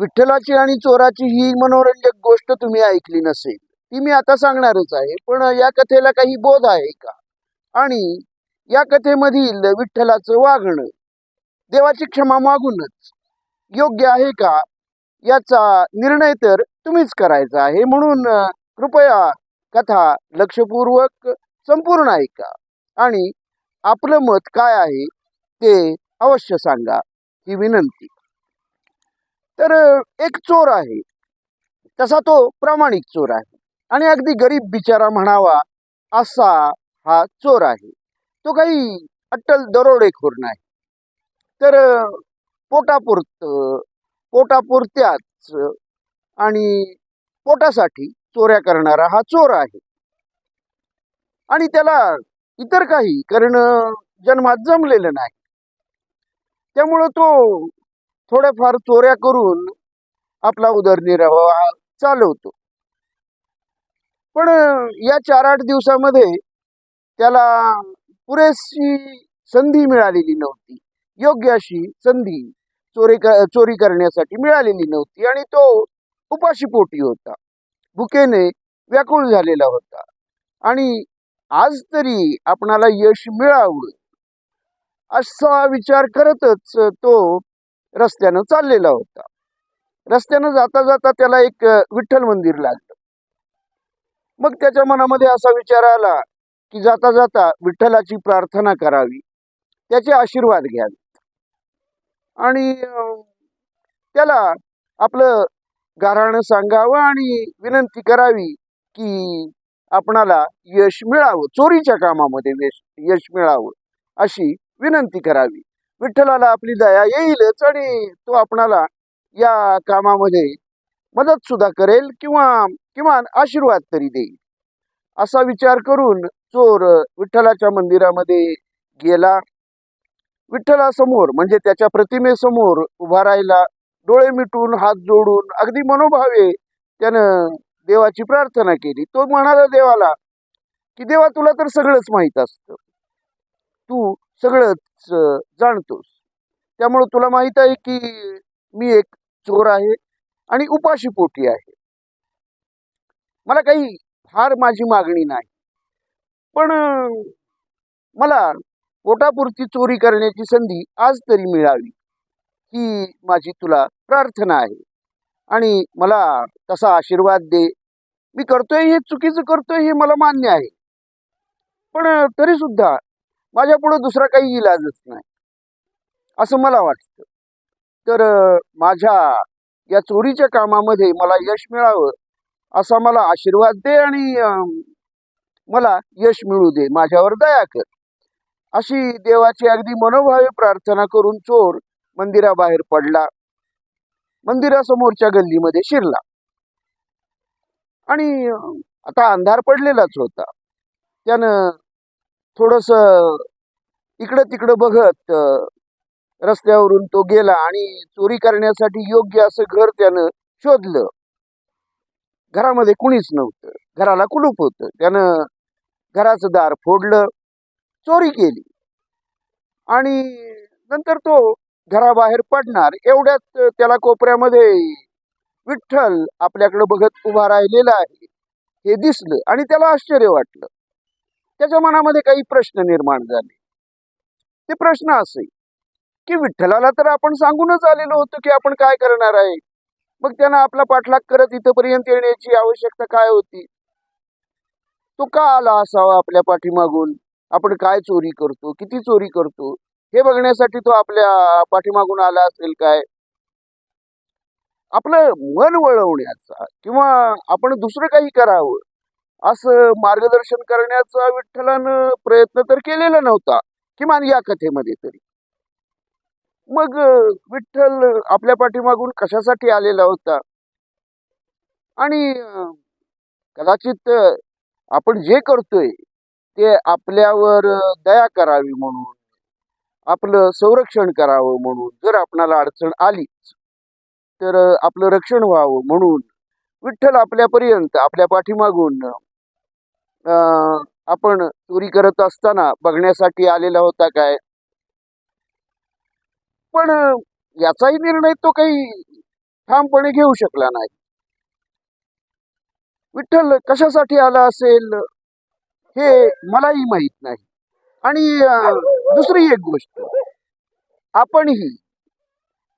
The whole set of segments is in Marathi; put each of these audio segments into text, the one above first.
विठ्ठलाची आणि चोराची ही मनोरंजक गोष्ट तुम्ही ऐकली नसेल ती मी आता सांगणारच आहे पण या कथेला काही बोध आहे का? आणि या कथेमधील विठ्ठलाचं वागणं देवाची क्षमा मागूनच योग्य आहे का? याचा निर्णय तर तुम्हीच करायचा आहे म्हणून कृपया कथा लक्षपूर्वक संपूर्ण ऐका. आणि आपलं मत काय आहे ते अवश्य सांगा ही विनंती. तर एक चोर आहे. तसा तो प्रामाणिक चोर आहे. आणि अगदी गरीब बिचारा म्हणावा असा हा चोर आहे. तो काही अट्टल दरोडेखोर नाही. तर पोटापुरत पोटापुरतं पोटापुरत्याच आणि पोटासाठी चोऱ्या करणारा हा चोर आहे. आणि त्याला इतर काही करणं जन्मात जमलेलं नाही. त्यामुळं तो थोड्याफार चोऱ्या करून आपला उदरनिर्वाह चालवतो. पण या चार आठ दिवसामध्ये त्याला पुरेशी संधी मिळालेली नव्हती. योग्य अशी संधी चोरी चोरी करण्यासाठी मिळालेली नव्हती आणि तो उपाशीपोटी होता. भुकेने व्याकुळ झालेला होता. आणि आज तरी आपणाला यश मिळावं असा विचार करतच तो रस्त्यानं चाललेला होता. रस्त्यानं जाता जाता त्याला एक विठ्ठल मंदिर लागलं. मग त्याच्या मनामध्ये असा विचार आला की जाता जाता विठ्ठलाची प्रार्थना करावी. त्याचे आशीर्वाद घ्यावे. आणि त्याला आपलं गाराणं सांगावं आणि विनंती करावी की आपणाला यश मिळावं. चोरीच्या कामामध्ये यश यश मिळावं अशी विनंती करावी. विठ्ठलाला आपली दया येईलच आणि तो आपणाला या कामामध्ये मदत सुद्धा करेल किंवा किमान आशीर्वाद तरी देईल. असा विचार करून चोर विठ्ठलाच्या मंदिरामध्ये गेला. विठ्ठलासमोर म्हणजे त्याच्या प्रतिमेसमोर उभा राहिला. डोळे मिटून हात जोडून अगदी मनोभावे त्यानं देवाची प्रार्थना केली. तो म्हणाला देवाला की देवा तुला तर सगळंच माहीत असतं. तू सगळंच जाणतोस. त्यामुळं तुला माहीत आहे की मी एक चोर आहे आणि उपाशी पोटी आहे. मला काही फार माझी मागणी नाही. पण मला पोटापुरती चोरी करण्याची संधी आज तरी मिळावी ही माझी तुला प्रार्थना आहे. आणि मला तसा आशीर्वाद दे. मी करतोय हे चुकीचं करतोय हे मला मान्य आहे. पण तरी सुद्धा माझ्या पुढे दुसरा काही इलाजच नाही. असं मला वाटतं. तर माझ्या या चोरीच्या कामामध्ये मला यश मिळावं असा मला आशीर्वाद दे आणि अं, मला यश मिळू दे माझ्यावर दया कर. अशी देवाची अगदी मनोभावे प्रार्थना करून चोर मंदिराबाहेर पडला. मंदिरासमोरच्या गल्लीमध्ये शिरला. आणि आता अंधार पडलेलाच होता. त्यानं थोडस इकडं तिकडं बघत रस्त्यावरून तो गेला आणि चोरी करण्यासाठी योग्य असं घर त्यानं शोधलं. घरामध्ये कुणीच नव्हतं. घराला कुलूप होतं. त्यानं घराचं दार फोडलं चोरी केली. आणि नंतर तो घराबाहेर पडणार एवढ्यात त्याला कोपऱ्यामध्ये विठ्ठल आपल्याकडे बघत उभा राहिलेला आहे हे दिसलं आणि त्याला आश्चर्य वाटलं. त्याच्या मनामध्ये काही प्रश्न निर्माण झाले. ते प्रश्न असे की विठ्ठलाला तर आपण सांगूनच आलेलो होतो की आपण काय करणार आहे. मग त्यानं आपला पाठलाग करत इथपर्यंत येण्याची आवश्यकता काय होती? तो का आला असावा आपल्या पाठीमागून? आपण काय चोरी करतो? किती चोरी करतो? हे बघण्यासाठी तो आपल्या पाठीमागून आला असेल काय? आपलं मन वळवण्याचा किंवा आपण दुसरं काही करावं असं मार्गदर्शन करण्याचा विठ्ठलानं प्रयत्न तर केलेला नव्हता किमान या कथेमध्ये तरी. मग विठ्ठल आपल्या पाठीमागून कशासाठी आलेला होता? आणि कदाचित आपण जे करतोय ते आपल्यावर दया करावी म्हणून आपलं संरक्षण करावं म्हणून जर आपणाला अडचण आलीच तर आपलं रक्षण व्हावं म्हणून विठ्ठल आपल्यापर्यंत आपल्या पाठीमागून आपण चोरी करत असताना बघण्यासाठी आलेला होता काय? पण याचाही निर्णय तो काही ठामपणे घेऊ शकला नाही. विठ्ठल कशासाठी आला असेल? हे मलाही माहीत नाही. आणि दुसरी एक गोष्ट. आपणही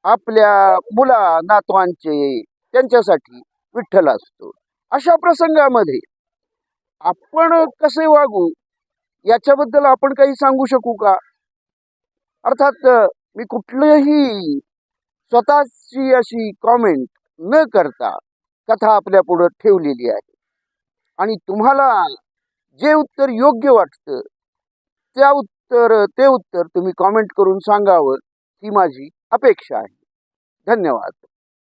आपल्या मुला नातवांचे त्यांच्यासाठी विठ्ठल असतो. अशा प्रसंगामध्ये आपण कसे वागू? याच्याबद्दल आपण काही सांगू शकू का? अर्थात मी कुठलंही स्वतःची अशी कॉमेंट न करता कथा आपल्या पुढं ठेवलेली आहे. आणि तुम्हाला जे उत्तर योग्य वाटतं त्या उत्तर ते उत्तर तुम्ही कॉमेंट करून सांगावं ही माझी अपेक्षा आहे. धन्यवाद.